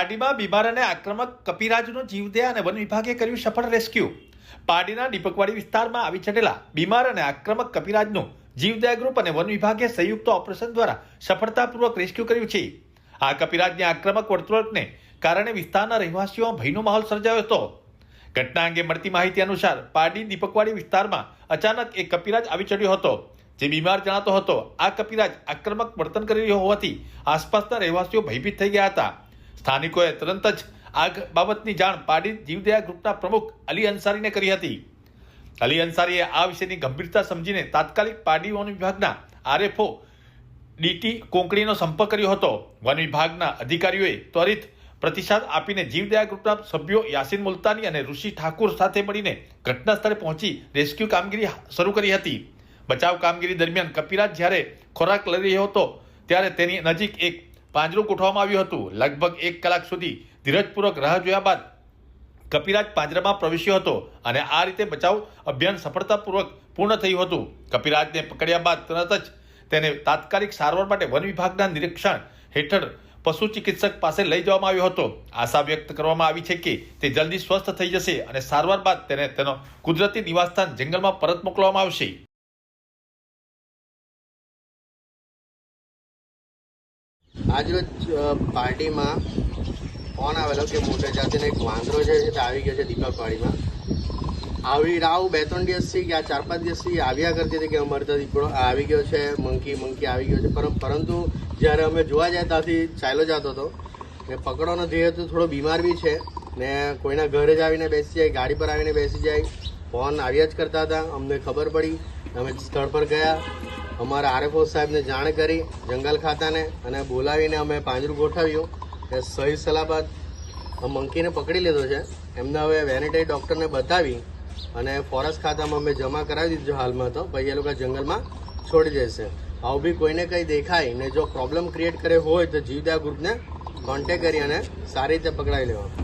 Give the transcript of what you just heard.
પારડીમાં બીમાર અને આક્રમક કપિરાજનો જીવદયા અને વન વિભાગે કર્યું સફળ રેસ્ક્યુ. પાર્ટીના દીપકવાડી વિસ્તારમાં આવી ચડેલા બીમાર અને આક્રમક કપિરાજનું જીવદયા ગ્રુપ અને વન વિભાગે સંયુક્ત ઓપરેશન દ્વારા સફળતાપૂર્વક રેસ્ક્યુ કર્યું છે. આ કપિરાજની આક્રમક વર્તણૂકને કારણે વિસ્તારના રહેવાસીઓમાં ભયનો માહોલ સર્જાયો હતો. ઘટના અંગે મળતી માહિતી અનુસાર પાર્ટી દીપકવાડી વિસ્તારમાં અચાનક એક કપિરાજ આવી ચડ્યો હતો, જે બીમાર જણાતો હતો. આ કપિરાજ આક્રમક વર્તન કરી રહ્યો હોવાથી આસપાસના રહેવાસીઓ ભયભીત થઈ ગયા હતા. સ્થાનિકોએ તરત જ આ બાબતની જાણ પાડી જીવદયા ગ્રુપના પ્રમુખ અલી અંસારીને કરી હતી. અલી અંસારીએ આ વિષયની ગંભીરતા સમજીને તાત્કાલિક પાડી વન વિભાગના આરએફઓ ડીટી કોંકણીનો સંપર્ક કર્યો હતો. વન વિભાગના અધિકારીઓએ ત્વરિત પ્રતિસાદ આપીને જીવદયા ગ્રુપના સભ્યો યાસીન મુલતાની અને ઋષિ ઠાકુર સાથે મળીને ઘટના સ્થળે પહોંચી રેસ્ક્યુ કામગીરી શરૂ કરી હતી. બચાવ કામગીરી દરમિયાન કપિરાજ જ્યારે ખોરાક લઈ રહ્યો હતો, ત્યારે તેની નજીક એક પાંજરું ગોઠવવામાં આવ્યું હતું. લગભગ એક કલાક સુધી ધીરજપૂર્વક રાહ જોયા બાદ કપિરાજ પાંજરામાં પ્રવેશ્યો હતો અને આ રીતે બચાવ અભિયાન સફળતાપૂર્વક પૂર્ણ થયું હતું. કપિરાજને પકડ્યા બાદ તરત જ તેને તાત્કાલિક સારવાર માટે વન વિભાગના નિરીક્ષણ હેઠળ પશુ ચિકિત્સક પાસે લઈ જવામાં આવ્યો હતો. આશા વ્યક્ત કરવામાં આવી છે કે તે જલ્દી સ્વસ્થ થઈ જશે અને સારવાર બાદ તેને તેનો કુદરતી નિવાસસ્થાન જંગલમાં પરત મોકલવામાં આવશે. આજરોજ પાર્ટીમાં ફોન આવેલો કે મોટા જાતિનો એક વાંદરો છે તે આવી ગયો છે દીપકવાડીમાં આવી રાવ બે ત્રણ દિવસથી કે આ ચાર પાંચ દિવસથી આવ્યા કરતી હતી કે અમારે તો દીપડો આવી ગયો છે, મંકી મંકી આવી ગયો છે. પરં- પરંતુ જ્યારે અમે જોવા જાય ત્યાંથી ચાલ્યો જતો હતો, ને પકડવાનો ધ્યેય તો થોડો બીમાર બી છે, ને કોઈના ઘરે જ આવીને બેસી જાય, ગાડી પર આવીને બેસી જાય. ફોન આવ્યા જ કરતા હતા, અમને ખબર પડી. અમે સ્થળ પર ગયા અમારા આરએફઓ સાહેબને જાણ કરી, જંગલ ખાતાને અને બોલાવીને અમે પાંજરું ગોઠવ્યું એ સહી સલામત મંકીને પકડી લીધો છે. એમને હવે વેનેટરી ડૉક્ટરને બતાવી અને ફોરેસ્ટ ખાતામાં અમે જમા કરાવી દીધું હાલમાં તો, પછી એ લોકો જંગલમાં છોડી દેશે. આવું બી કોઈને કંઈ દેખાય ને જો પ્રોબ્લેમ ક્રિએટ કરે હોય તો જીવદા ગ્રુપને કોન્ટેક કરી અને સારી રીતે પકડાવી લેવા